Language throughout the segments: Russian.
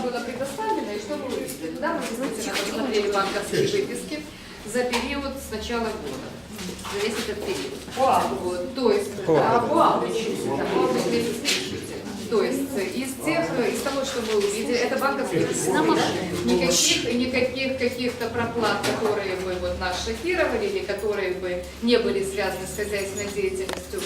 вам было предоставлено, и что вы увидели? Туда мы действительно посмотрели банковские выписки за период с начала года. За весь этот период. Вот, то есть, да, да, месяц включительно. То есть, из тех, из того, что вы увидели, это банковские. Никаких, никаких каких-то проплат, которые бы вот нас шокировали или которые бы не были связаны с хозяйственной деятельностью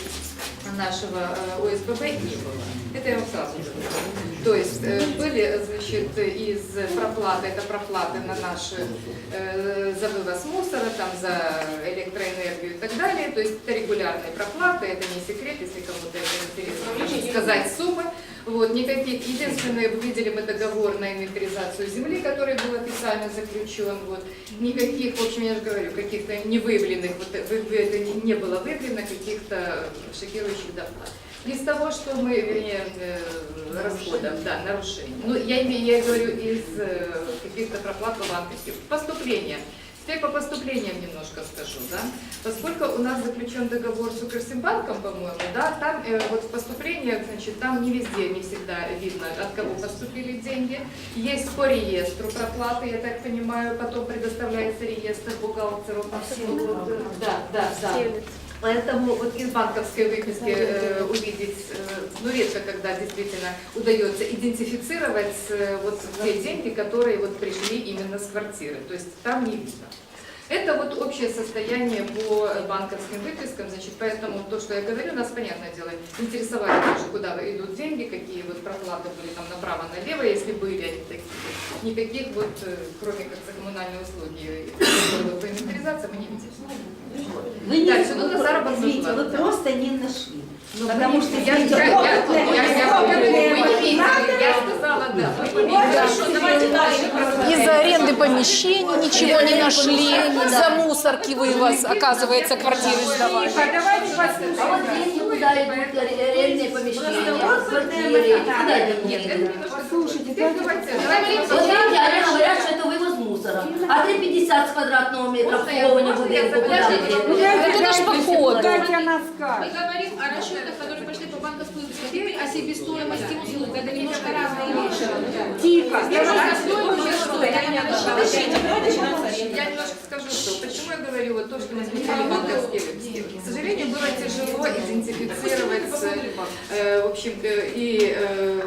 нашего э, ОСББ не было. Это я вам сразу говорю. То есть э, были, значит, из проплаты, это проплаты на наши э, за вывоз мусора, там за электроэнергию и так далее. То есть это регулярные проплаты, это не секрет, если кому-то это интересно, сказать суммы. Вот, никаких, единственное, видели мы договор на инвентаризацию земли, который был официально заключен, вот, никаких, в общем, я же говорю, каких-то невыявленных, вот, вы- это не, было выявлено каких-то шокирующих доплат. Из того, что мы, вернее, э, расходов, да, нарушений. Ну, я, я говорю из э, каких-то проплат по банковским. Поступления. Теперь по поступлениям немножко скажу, да. Поскольку у нас заключен договор с Укрсимбанком, по-моему, да, там э, вот в поступлениях, значит, там не везде, не всегда видно, от кого поступили деньги. Есть по реестру проплаты, я так понимаю, потом предоставляется реестр бухгалтеру. Вот, э, Да, да, да. Поэтому вот из банковской выписки э, увидеть, э, ну редко, когда действительно удается идентифицировать э, вот те деньги, которые вот пришли именно с квартиры. То есть там не видно. Это вот общее состояние по банковским выпискам, значит, поэтому то, что я говорю, нас, понятное дело, интересовали тоже, куда идут деньги, какие вот проплаты были там направо-налево, если были они такие. Никаких вот, э, кроме как за коммунальные услуги, по инвентаризации мы не видели. Вы не, ну, на вы- заработную извините, вы просто не нашли. Ну, Потому что я, видите, я, я, вот я, это я, я, вот говорю, это вы не вот видели, надо. я сказала, да, вы не Из-за аренды помещений ничего не нашли, за мусорки вывоз, оказывается, квартиры сдавали. Давайте А вот деньги куда идут, арендные помещения, квартиры, куда идут Послушайте, Вот деньги, они говорят, что это 50 квадратного метра в не выделку. Это наш поход. Катя нас Мы говорим о расчетах, которые пошли по банковскую теперь о себестоимости услуг. Это немножко разные вещи. Тихо. Я немножко скажу, что почему я говорю вот то, что мы замечали банковские. К сожалению, было тяжело идентифицировать, э, в общем, э, и э,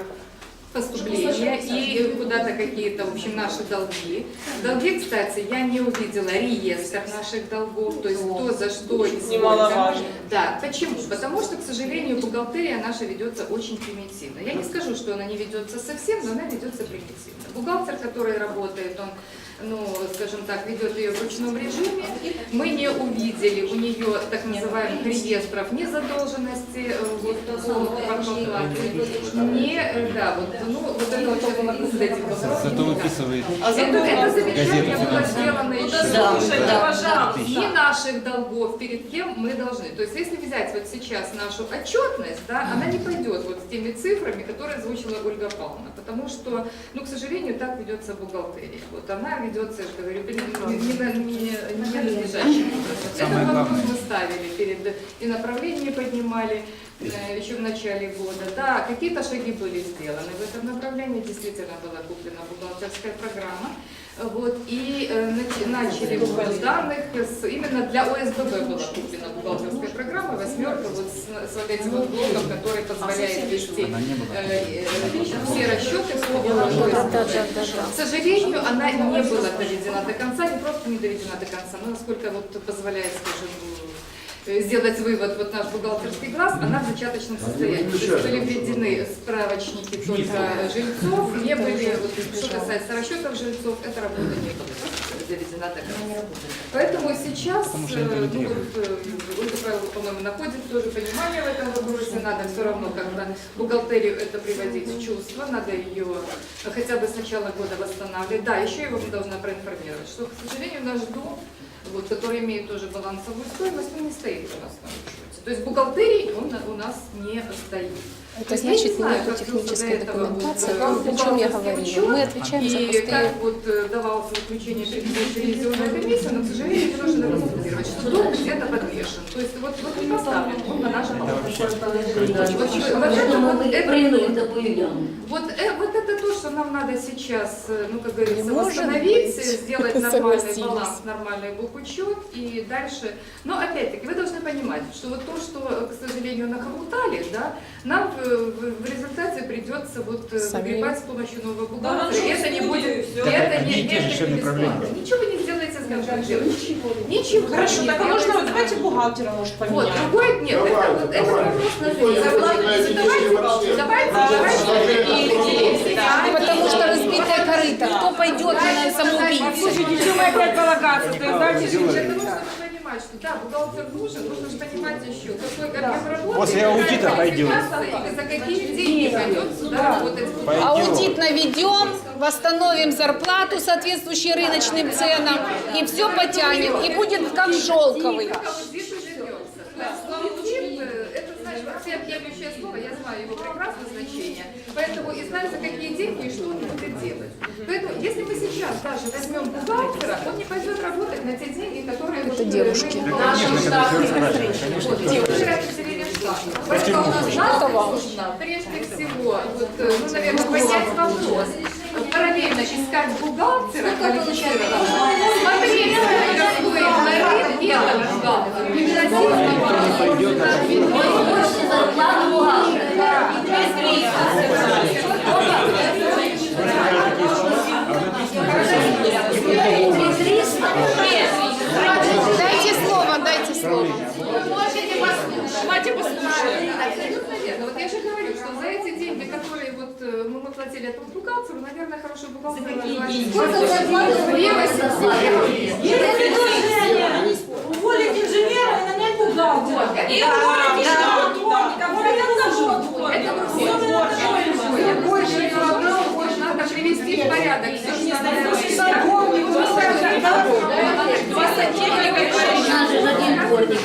поступления, и куда-то какие-то, в общем, наши долги. Долги, кстати, я не увидела реестр наших долгов, то есть кто за что и сколько. Немаловажно. Да, почему? Потому что, к сожалению, бухгалтерия наша ведется очень примитивно. Я не скажу, что она не ведется совсем, но она ведется примитивно. Бухгалтер, который работает, он, ну, скажем так, ведет ее в ручном режиме. Мы не увидели у нее так называемых реестров ни задолженности, э, вот, по квартплате, не, да, вот, ну, вот это вот вопросом. Зато выписывает Это, это замечание было сделано еще. Да, да. Ни наших долгов, перед кем мы должны. То есть если взять вот сейчас нашу отчетность, да, она не пойдет вот с теми цифрами, которые озвучила Ольга Павловна. Потому что, ну, к сожалению, так ведется бухгалтерия. Вот она ведется, я же говорю, не, не, не, не, не надлежащим образом. Самое вопрос главное. мы ставили перед, и направление поднимали э, еще в начале года. Да, какие-то шаги были сделаны в этом направлении. Действительно была куплена бухгалтерская программа. Вот, и э, нач- начали ввод данных, с, именно для ОСББ была куплена бухгалтерская программа, восьмерка, вот с, с вот этим вот блоком, который позволяет вести э, э, все расчеты по ОСББ. К сожалению, она не была доведена до конца, не просто не доведена до конца, но насколько вот позволяет, скажем, э, сделать вывод вот наш бухгалтерский глаз, она в зачаточном состоянии. То есть были введены справочники только жильцов, не были, вот, что касается расчетов жильцов, эта работа не была. Доведена до конца. Поэтому сейчас, э, ну, вот, э, Ольга по-моему, находит тоже понимание в этом вопросе, надо все равно как-то бухгалтерию это приводить в чувство, надо ее хотя бы с начала года восстанавливать. Да, еще я вам должна проинформировать, что, к сожалению, наш дом, вот, который имеет тоже балансовую стоимость, он не стоит у нас на учете. То есть бухгалтерий он у нас не стоит. Это Я значит, не знаю, нету как технической вот, документации, о чем я говорила. учет, Мы отвечаем за и пустые как вот э, давался заключение предыдущей ревизионной комиссии, но, к сожалению, это нужно констатировать, что долг где-то подвешен. То есть вот, вот не поставлен, он на нашем балансе. Вот, вот вот- июлям. Вот, э, вот это то, что нам надо сейчас, э, ну, как говорится, Не может восстановить, быть. сделать нормальный баланс, нормальный бухучет и дальше. Но опять-таки вы должны понимать, что вот то, что, э, к сожалению, нахомутали, да, нам в, в- в результате придется вот э, выгребать с помощью нового бухгалтера. И это не будет, это не, же это все не направления. бесплатно. Ничего вы не сделаете с контрактом. Ничего. Ничего. Хорошо, не так а можно, сделаете. давайте бухгалтера, может, Вот, поменяем. другой, нет, это, Давай, вот, это давай. вопрос на не Давайте, давайте, давайте. Разбитая корыто. Кто пойдет на самоубийцу? Слушайте, чем мы опять полагаться? То есть дальше чтобы понимать, что да, бухгалтер нужен, нужно же понимать еще, какой объем работы. После аудита пойдет. И за какие деньги пойдет сюда работать. Аудит наведем, восстановим зарплату, соответствующей рыночным ценам, и все потянем, и будет как шелковый. Э, это значит вообще объемлющее слово, я знаю его прекрасное значение. Поэтому и знаю, за какие деньги и что он будет делать. Поэтому, если мы сейчас даже возьмем бухгалтера, он не пойдет работать на те деньги, которые вот, э, девушки. расспрашиваешь, конечно. Вот, и уже определили штат. Поэтому нам нужно, прежде всего, вот, э, ну, наверное, поднять вопрос, параллельно искать бухгалтера, квалифицированного, смотреть, какой тариф этого бухгалтера, приносить Больше зарплату бухгалтера. Дайте слово, дайте слово. Давайте послушаем. Абсолютно верно. Вот я же говорю, что за эти деньги, которые вот э, мы платили этому бухгалтеру, наверное, хороший бухгалтер. Сколько восемьсот. Есть предложение уволить инженера и нанять бухгалтера. И уволить дворника. Вот это завод. Это другое. Больше все равно больше надо привести в порядок все, что У нас Это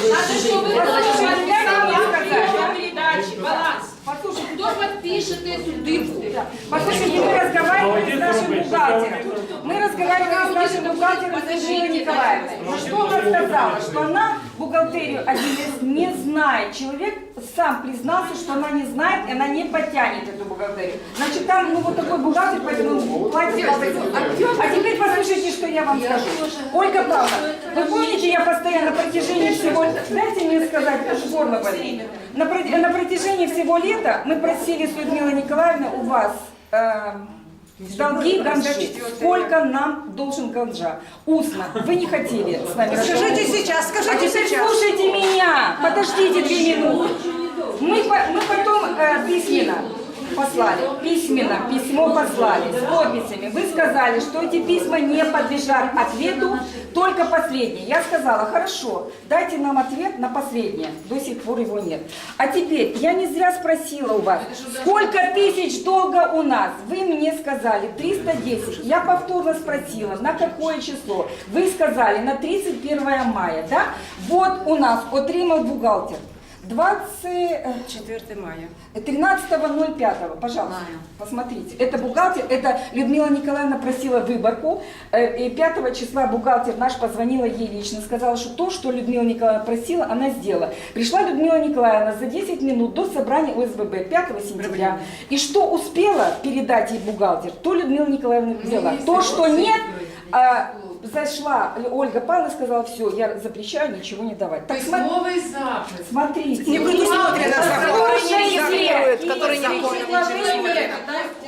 передачи, баланс. Послушай, кто подпишет эту дырку? Послушайте, мы разговаривали с нашим бухгалтером. Мы разговаривали с нашим бухгалтером Сергеем Николаевной. Ну что она сказала? Что она бухгалтерию 1С не знает. Человек сам признался, что она не знает, и она не потянет эту бухгалтерию. Значит, там ну, вот такой бухгалтер, поэтому платит. А теперь послушайте, что я вам скажу. Ольга Павловна, вы помните, я постоянно на протяжении всего... Дайте мне сказать, аж болит. На протяжении всего лета мы просили с Людмилой Николаевной у вас э, долги ганжи. Сколько нам должен ганжа? Устно. Вы не хотели с нами Скажите сейчас, скажите А теперь сейчас. слушайте меня. Подождите две минуты. Мы, мы потом э, письменно послали, письменно письмо послали с подписями. Вы сказали, что эти письма не подлежат ответу, только последние. Я сказала, хорошо, дайте нам ответ на последнее. До сих пор его нет. А теперь, я не зря спросила у вас, сколько тысяч долга у нас? Вы мне сказали 310. Я повторно спросила, на какое число? Вы сказали, на 31 мая, да? Вот у нас отримав бухгалтер. 20... э, 4 мая. 13.05, пожалуйста, посмотрите. Это бухгалтер, это Людмила Николаевна просила выборку. э, И 5 числа бухгалтер наш позвонила ей лично, сказала, что то, что Людмила Николаевна просила, она сделала. Пришла Людмила Николаевна за 10 минут до собрания ОСББ 5 сентября. И что успела передать ей бухгалтер, то Людмила Николаевна взяла. То, что нет, а, зашла Ольга Павловна и сказала, все, я запрещаю ничего не давать. Так, смо- Новый запад. смотрите. Не предусмотрено законом. Слушайте, который не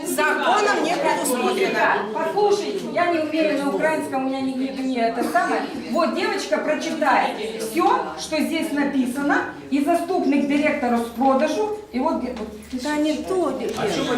Законом не предусмотрено. Послушайте, я не умею на украинском, у меня не, не, не это самое. Вот девочка прочитает все, что здесь написано, и заступник директора с продажу, и вот... где- вот Да не то.